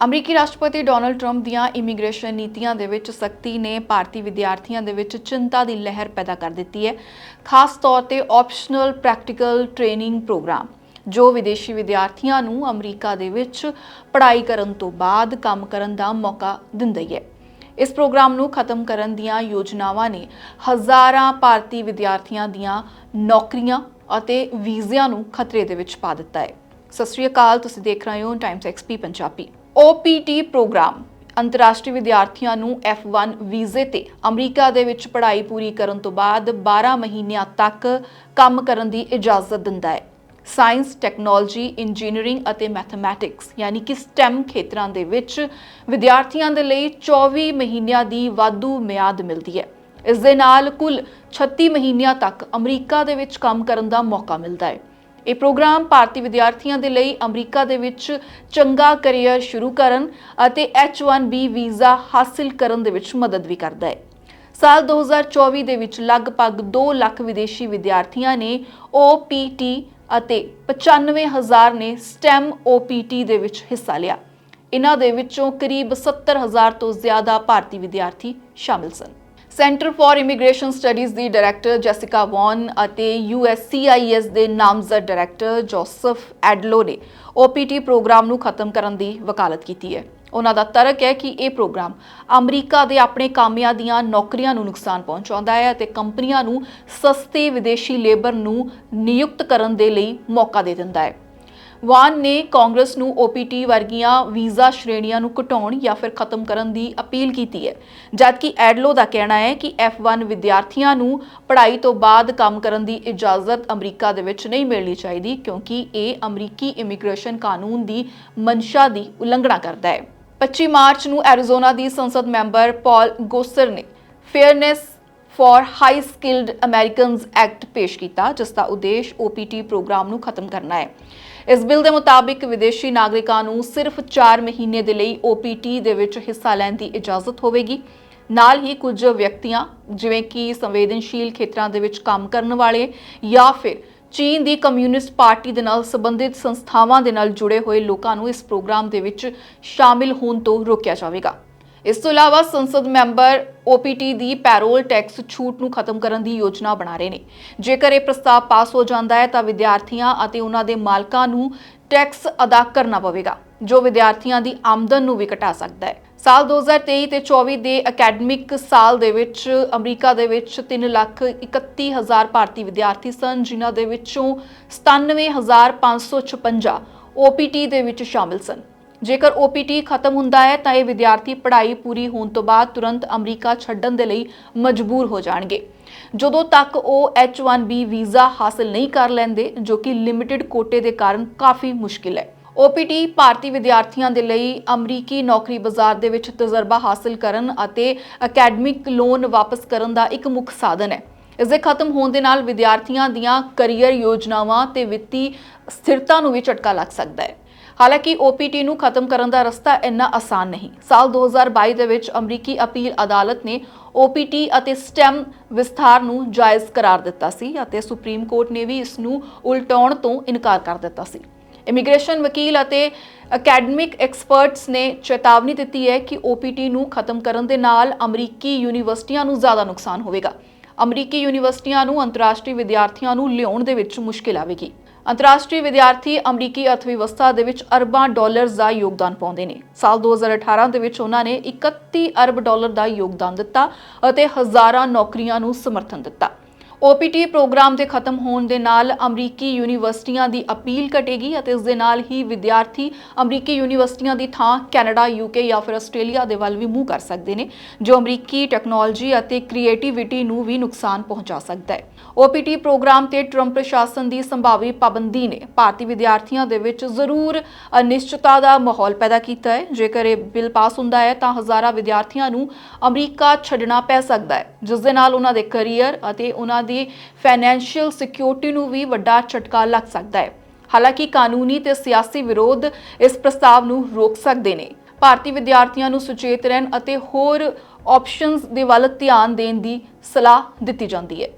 ਅਮਰੀਕੀ ਰਾਸ਼ਟਰਪਤੀ Donald Trump ਦੀਆਂ ਇਮੀਗ੍ਰੇਸ਼ਨ ਨੀਤੀਆਂ ਦੇ ਵਿੱਚ ਸਖਤੀ ਨੇ ਭਾਰਤੀ ਵਿਦਿਆਰਥੀਆਂ ਦੇ ਵਿੱਚ ਚਿੰਤਾ ਦੀ ਲਹਿਰ ਪੈਦਾ ਕਰ ਦਿੱਤੀ ਹੈ, ਖਾਸ ਤੌਰ ਤੇ ਆਪਸ਼ਨਲ ਪ੍ਰੈਕਟੀਕਲ ਟ੍ਰੇਨਿੰਗ ਪ੍ਰੋਗਰਾਮ, ਜੋ ਵਿਦੇਸ਼ੀ ਵਿਦਿਆਰਥੀਆਂ ਨੂੰ ਅਮਰੀਕਾ ਦੇ ਵਿੱਚ ਪੜ੍ਹਾਈ ਕਰਨ ਤੋਂ ਬਾਅਦ ਕੰਮ ਕਰਨ ਦਾ ਮੌਕਾ ਦਿੰਦਾ ਹੈ। ਇਸ ਪ੍ਰੋਗਰਾਮ ਨੂੰ ਖਤਮ ਕਰਨ ਦੀਆਂ ਯੋਜਨਾਵਾਂ ਨੇ ਹਜ਼ਾਰਾਂ ਭਾਰਤੀ ਵਿਦਿਆਰਥੀਆਂ ਦੀਆਂ ਨੌਕਰੀਆਂ ਅਤੇ ਵੀਜ਼ਿਆਂ ਨੂੰ ਖਤਰੇ ਦੇ ਵਿੱਚ ਪਾ ਦਿੱਤਾ ਹੈ। ਸਤਿ ਸ਼੍ਰੀ ਅਕਾਲ, ਤੁਸੀਂ ਦੇਖ ਰਹੇ ਹੋ Times XP Punjabi. OPT programme ਅੰਤਰਰਾਸ਼ਟਰੀ ਵਿਦਿਆਰਥੀਆਂ ਨੂੰ F1 ਵੀਜ਼ੇ ਤੇ ਅਮਰੀਕਾ ਦੇ ਵਿੱਚ ਪੜ੍ਹਾਈ ਪੂਰੀ ਕਰਨ ਤੋਂ ਬਾਅਦ 12 ਮਹੀਨਿਆਂ ਤੱਕ ਕੰਮ ਕਰਨ ਦੀ ਇਜਾਜ਼ਤ ਦਿੰਦਾ ਹੈ। ਸਾਇੰਸ ਟੈਕਨੋਲੋਜੀ ਇੰਜੀਨੀਅਰਿੰਗ ਅਤੇ ਮੈਥਮੈਟਿਕਸ ਯਾਨੀ ਕਿ STEM ਖੇਤਰਾਂ ਦੇ ਵਿੱਚ ਵਿਦਿਆਰਥੀਆਂ ਦੇ ਲਈ 24 ਮਹੀਨਿਆਂ ਦੀ ਵਾਧੂ ਮਿਆਦ ਮਿਲਦੀ ਹੈ। ਇਸ ਦੇ ਨਾਲ ਕੁੱਲ 36 ਮਹੀਨਿਆਂ ਤੱਕ ਅਮਰੀਕਾ ਦੇ ਵਿੱਚ ਕੰਮ ਕਰਨ ਦਾ ਮੌਕਾ ਮਿਲਦਾ ਹੈ। ਇਹ ਪ੍ਰੋਗਰਾਮ ਭਾਰਤੀ ਵਿਦਿਆਰਥੀਆਂ ਦੇ ਲਈ ਅਮਰੀਕਾ ਦੇ ਵਿੱਚ ਚੰਗਾ ਕੈਰੀਅਰ ਸ਼ੁਰੂ ਕਰਨ ਅਤੇ H1B ਵੀਜ਼ਾ ਹਾਸਿਲ ਕਰਨ ਦੇ ਵਿੱਚ ਮਦਦ ਵੀ ਕਰਦਾ ਹੈ। ਸਾਲ 2024 ਦੇ ਵਿੱਚ ਲਗਭਗ 2 ਲੱਖ ਵਿਦੇਸ਼ੀ ਵਿਦਿਆਰਥੀਆਂ ਨੇ OPT ਅਤੇ 95000 ਨੇ STEM OPT ਦੇ ਵਿੱਚ ਹਿੱਸਾ ਲਿਆ। ਇਹਨਾਂ ਦੇ ਵਿੱਚੋਂ ਕਰੀਬ 70000 ਤੋਂ ਜ਼ਿਆਦਾ ਭਾਰਤੀ ਵਿਦਿਆਰਥੀ ਸ਼ਾਮਿਲ ਸਨ। ਸੈਂਟਰ ਫਾਰ ਇਮੀਗ੍ਰੇਸ਼ਨ ਸਟੱਡੀਜ਼ ਦੀ ਡਾਇਰੈਕਟਰ ਜੈਸਿਕਾ ਵੌਨ ਅਤੇ USCIS ਦੇ ਨਾਮਜ਼ਦ ਡਾਇਰੈਕਟਰ ਜੋਸਫ ਐਡਲੋ ਨੇ OPT ਪ੍ਰੋਗਰਾਮ ਨੂੰ ਖਤਮ ਕਰਨ ਦੀ ਵਕਾਲਤ ਕੀਤੀ ਹੈ। ਉਹਨਾਂ ਦਾ ਤਰਕ ਹੈ ਕਿ ਇਹ ਪ੍ਰੋਗਰਾਮ ਅਮਰੀਕਾ ਦੇ ਆਪਣੇ ਕਾਮਿਆਂ ਦੀਆਂ ਨੌਕਰੀਆਂ ਨੂੰ ਨੁਕਸਾਨ ਪਹੁੰਚਾਉਂਦਾ ਹੈ ਅਤੇ ਕੰਪਨੀਆਂ ਨੂੰ ਸਸਤੇ ਵਿਦੇਸ਼ੀ ਲੇਬਰ ਨੂੰ ਨਿਯੁਕਤ ਕਰਨ ਦੇ ਲਈ ਮੌਕਾ ਦੇ ਦਿੰਦਾ ਹੈ। ਵਾਨ ਨੇ ਕਾਂਗਰਸ ਨੂੰ OPT ਵਰਗੀਆਂ ਵੀਜ਼ਾ ਸ਼੍ਰੇਣੀਆਂ ਨੂੰ ਘਟਾਉਣ ਜਾਂ ਫਿਰ ਖਤਮ ਕਰਨ ਦੀ ਅਪੀਲ ਕੀਤੀ ਹੈ। ਜਦਕਿ ਐਡਲੋ ਦਾ ਕਹਿਣਾ ਹੈ ਕਿ F1 ਵਿਦਿਆਰਥੀਆਂ ਨੂੰ ਪੜ੍ਹਾਈ ਤੋਂ ਬਾਅਦ ਕੰਮ ਕਰਨ ਦੀ ਇਜਾਜ਼ਤ ਅਮਰੀਕਾ ਦੇ ਵਿੱਚ ਨਹੀਂ ਮਿਲਣੀ ਚਾਹੀਦੀ, ਕਿਉਂਕਿ ਇਹ ਅਮਰੀਕੀ ਇਮੀਗ੍ਰੇਸ਼ਨ ਕਾਨੂੰਨ ਦੀ ਮਨਸ਼ਾ ਦੀ ਉਲੰਘਣਾ ਕਰਦਾ ਹੈ। 25 ਮਾਰਚ ਨੂੰ ਐਰੀਜ਼ੋਨਾ ਦੀ ਸੰਸਦ ਮੈਂਬਰ ਪਾਲ ਗੋਸਰ ਨੇ Fairness for High Skilled Americans Act ਪੇਸ਼ ਕੀਤਾ, ਜਿਸ ਦਾ ਉਦੇਸ਼ OPT ਪ੍ਰੋਗਰਾਮ ਨੂੰ ਖਤਮ ਕਰਨਾ ਹੈ। ਇਸ ਬਿੱਲ ਦੇ ਮੁਤਾਬਿਕ ਵਿਦੇਸ਼ੀ ਨਾਗਰਿਕਾਂ ਨੂੰ ਸਿਰਫ 4 ਮਹੀਨੇ ਦੇ ਲਈ OPT ਦੇ ਵਿੱਚ ਹਿੱਸਾ ਲੈਣ ਦੀ ਇਜਾਜ਼ਤ ਹੋਵੇਗੀ। ਨਾਲ ਹੀ ਕੁਝ ਵਿਅਕਤੀਆਂ, ਜਿਵੇਂ ਕਿ ਸੰਵੇਦਨਸ਼ੀਲ ਖੇਤਰਾਂ ਦੇ ਵਿੱਚ ਕੰਮ ਕਰਨ ਵਾਲੇ ਜਾਂ ਫਿਰ ਚੀਨ ਦੀ ਕਮਿਊਨਿਸਟ ਪਾਰਟੀ ਦੇ ਨਾਲ ਸੰਬੰਧਿਤ ਸੰਸਥਾਵਾਂ ਦੇ ਨਾਲ ਜੁੜੇ ਹੋਏ ਲੋਕਾਂ ਨੂੰ ਇਸ ਪ੍ਰੋਗਰਾਮ ਦੇ ਵਿੱਚ ਸ਼ਾਮਿਲ ਹੋਣ ਤੋਂ ਰੋਕਿਆ ਜਾਵੇਗਾ। ਇਸ ਤੋਂ ਇਲਾਵਾ ਸੰਸਦ ਮੈਂਬਰ OPT ਦੀ ਪੈਰੋਲ ਟੈਕਸ ਛੂਟ ਨੂੰ ਖਤਮ ਕਰਨ ਦੀ ਯੋਜਨਾ ਬਣਾ ਰਹੇ ਨੇ। ਜੇਕਰ ਇਹ ਪ੍ਰਸਤਾਵ ਪਾਸ ਹੋ ਜਾਂਦਾ ਹੈ, ਤਾਂ ਵਿਦਿਆਰਥੀਆਂ ਅਤੇ ਉਹਨਾਂ ਦੇ ਮਾਲਕਾਂ ਨੂੰ ਟੈਕਸ ਅਦਾ ਕਰਨਾ ਪਵੇਗਾ, ਜੋ ਵਿਦਿਆਰਥੀਆਂ ਦੀ ਆਮਦਨ ਨੂੰ ਵੀ ਘਟਾ ਸਕਦਾ ਹੈ। ਸਾਲ 2023 ਤੇ 24 ਦੇ ਅਕੈਡਮਿਕ ਸਾਲ ਦੇ ਵਿੱਚ ਅਮਰੀਕਾ ਦੇ ਵਿੱਚ 3 ਲੱਖ 31 ਹਜ਼ਾਰ ਭਾਰਤੀ ਵਿਦਿਆਰਥੀ ਸਨ, ਜਿਨ੍ਹਾਂ ਦੇ ਵਿੱਚੋਂ 97556 OPT ਦੇ ਵਿੱਚ ਸ਼ਾਮਿਲ ਸਨ। ਜੇਕਰ OPT ਖਤਮ ਹੁੰਦਾ ਹੈ, ਤਾਂ ਇਹ ਵਿਦਿਆਰਥੀ ਪੜ੍ਹਾਈ ਪੂਰੀ ਹੋਣ ਤੋਂ ਬਾਅਦ ਤੁਰੰਤ ਅਮਰੀਕਾ ਛੱਡਣ ਦੇ ਲਈ ਮਜਬੂਰ ਹੋ ਜਾਣਗੇ। ਜਦੋਂ ਤੱਕ ਉਹ H1B ਵੀਜ਼ਾ ਹਾਸਲ ਨਹੀਂ ਕਰ ਲੈਂਦੇ, ਜੋ ਕਿ ਲਿਮਿਟਿਡ ਕੋਟੇ ਦੇ ਕਾਰਨ ਕਾਫੀ ਮੁਸ਼ਕਿਲ ਹੈ। OPT ਭਾਰਤੀ ਵਿਦਿਆਰਥੀਆਂ ਦੇ ਲਈ ਅਮਰੀਕੀ ਨੌਕਰੀ ਬਾਜ਼ਾਰ ਦੇ ਵਿੱਚ ਤਜਰਬਾ ਹਾਸਲ ਕਰਨ ਅਤੇ ਅਕੈਡਮਿਕ ਲੋਨ ਵਾਪਸ ਕਰਨ ਦਾ ਇੱਕ ਮੁੱਖ ਸਾਧਨ ਹੈ। ਇਸ ਦੇ ਖਤਮ ਹੋਣ ਦੇ ਨਾਲ ਵਿਦਿਆਰਥੀਆਂ ਦੀਆਂ ਕੈਰੀਅਰ ਯੋਜਨਾਵਾਂ ਤੇ ਵਿੱਤੀ ਸਥਿਰਤਾ ਨੂੰ ਵੀ ਝਟਕਾ ਲੱਗ ਸਕਦਾ ਹੈ। ਹਾਲਾਂਕਿ OPT ਨੂੰ ਖਤਮ ਕਰਨ ਦਾ ਰਸਤਾ ਇੰਨਾ ਆਸਾਨ ਨਹੀਂ। ਸਾਲ 2022 ਦੇ ਵਿੱਚ ਅਮਰੀਕੀ ਅਪੀਲ ਅਦਾਲਤ ਨੇ OPT ਅਤੇ STEM ਵਿਸਥਾਰ ਨੂੰ ਜਾਇਜ਼ ਕਰਾਰ ਦਿੱਤਾ ਸੀ ਅਤੇ ਸੁਪਰੀਮ ਕੋਰਟ ਨੇ ਵੀ ਇਸ ਨੂੰ ਉਲਟਾਉਣ ਤੋਂ ਇਨਕਾਰ ਕਰ ਦਿੱਤਾ ਸੀ। ਇਮੀਗ੍ਰੇਸ਼ਨ ਵਕੀਲ ਅਤੇ ਅਕੈਡਮਿਕ ਐਕਸਪਰਟਸ ਨੇ ਚੇਤਾਵਨੀ ਦਿੱਤੀ ਹੈ ਕਿ OPT ਨੂੰ ਖਤਮ ਕਰਨ ਦੇ ਨਾਲ ਅਮਰੀਕੀ ਯੂਨੀਵਰਸਿਟੀਆਂ ਨੂੰ ਜ਼ਿਆਦਾ ਨੁਕਸਾਨ ਹੋਵੇਗਾ। ਅਮਰੀਕੀ ਯੂਨੀਵਰਸਿਟੀਆਂ ਨੂੰ ਅੰਤਰਰਾਸ਼ਟਰੀ ਵਿਦਿਆਰਥੀਆਂ ਨੂੰ ਲਿਆਉਣ ਦੇ ਵਿੱਚ ਮੁਸ਼ਕਿਲ ਆਵੇਗੀ। ਅੰਤਰਰਾਸ਼ਟਰੀ ਵਿਦਿਆਰਥੀ ਅਮਰੀਕੀ ਅਰਥਵਿਵਸਥਾ ਦੇ ਵਿੱਚ ਅਰਬਾਂ ਡਾਲਰ ਦਾ ਯੋਗਦਾਨ ਪਾਉਂਦੇ ਨੇ। ਸਾਲ 2018 ਦੇ ਵਿੱਚ ਉਹਨਾਂ ਨੇ 31 ਅਰਬ ਡਾਲਰ ਦਾ ਯੋਗਦਾਨ ਦਿੱਤਾ ਅਤੇ ਹਜ਼ਾਰਾਂ ਨੌਕਰੀਆਂ ਨੂੰ ਸਮਰਥਨ ਦਿੱਤਾ। OPT ਪ੍ਰੋਗਰਾਮ ਦੇ ਖਤਮ ਹੋਣ ਦੇ ਨਾਲ ਅਮਰੀਕੀ ਯੂਨੀਵਰਸਿਟੀਆਂ ਦੀ ਅਪੀਲ ਘਟੇਗੀ ਅਤੇ ਇਸ ਦੇ ਨਾਲ ਹੀ ਵਿਦਿਆਰਥੀ ਅਮਰੀਕੀ ਯੂਨੀਵਰਸਿਟੀਆਂ ਦੀ ਥਾਂ ਕੈਨੇਡਾ ਯੂਕੇ ਜਾਂ ਫਿਰ ਆਸਟ੍ਰੇਲੀਆ ਦੇ ਵੱਲ ਵੀ ਮੂੰਹ ਕਰ ਸਕਦੇ ਨੇ, ਜੋ ਅਮਰੀਕੀ ਟੈਕਨੋਲੋਜੀ ਅਤੇ ਕ੍ਰੀਏਟੀਵਿਟੀ ਨੂੰ ਵੀ ਨੁਕਸਾਨ ਪਹੁੰਚਾ ਸਕਦਾ ਹੈ। OPT ਪ੍ਰੋਗਰਾਮ ਤੇ ਟਰੰਪ ਪ੍ਰਸ਼ਾਸਨ ਦੀ ਸੰਭਾਵੀ ਪਾਬੰਦੀ ਨੇ ਭਾਰਤੀ ਵਿਦਿਆਰਥੀਆਂ ਦੇ ਵਿੱਚ ਜ਼ਰੂਰ ਅਨਿਸ਼ਚਿਤਤਾ ਦਾ ਮਾਹੌਲ ਪੈਦਾ ਕੀਤਾ ਹੈ। ਜੇਕਰ ਇਹ ਬਿੱਲ ਪਾਸ ਹੁੰਦਾ ਹੈ, ਤਾਂ ਹਜ਼ਾਰਾਂ ਵਿਦਿਆਰਥੀਆਂ ਨੂੰ ਅਮਰੀਕਾ ਛੱਡਣਾ ਪੈ ਸਕਦਾ ਹੈ, ਜਿਸ ਦੇ ਨਾਲ ਉਹਨਾਂ ਦੇ ਕੈਰੀਅਰ ਅਤੇ ਉਹਨਾਂ ਦੀ ਫਾਈਨੈਂਸ਼ੀਅਲ ਸਿਕਿਉਰਿਟੀ ਨੂੰ ਵੀ ਵੱਡਾ ਝਟਕਾ ਲੱਗ ਸਕਦਾ ਹੈ। ਹਾਲਾਂਕਿ ਕਾਨੂੰਨੀ ਤੇ ਸਿਆਸੀ ਵਿਰੋਧ ਇਸ ਪ੍ਰਸਤਾਵ ਨੂੰ ਰੋਕ ਸਕਦੇ ਨੇ। ਭਾਰਤੀ ਵਿਦਿਆਰਥੀਆਂ ਨੂੰ ਸੁਚੇਤ ਰਹਿਣ ਅਤੇ ਹੋਰ ਆਪਸ਼ਨਸ ਦੇ ਵੱਲ ਧਿਆਨ ਦੇਣ ਦੀ ਸਲਾਹ ਦਿੱਤੀ ਜਾਂਦੀ ਹੈ।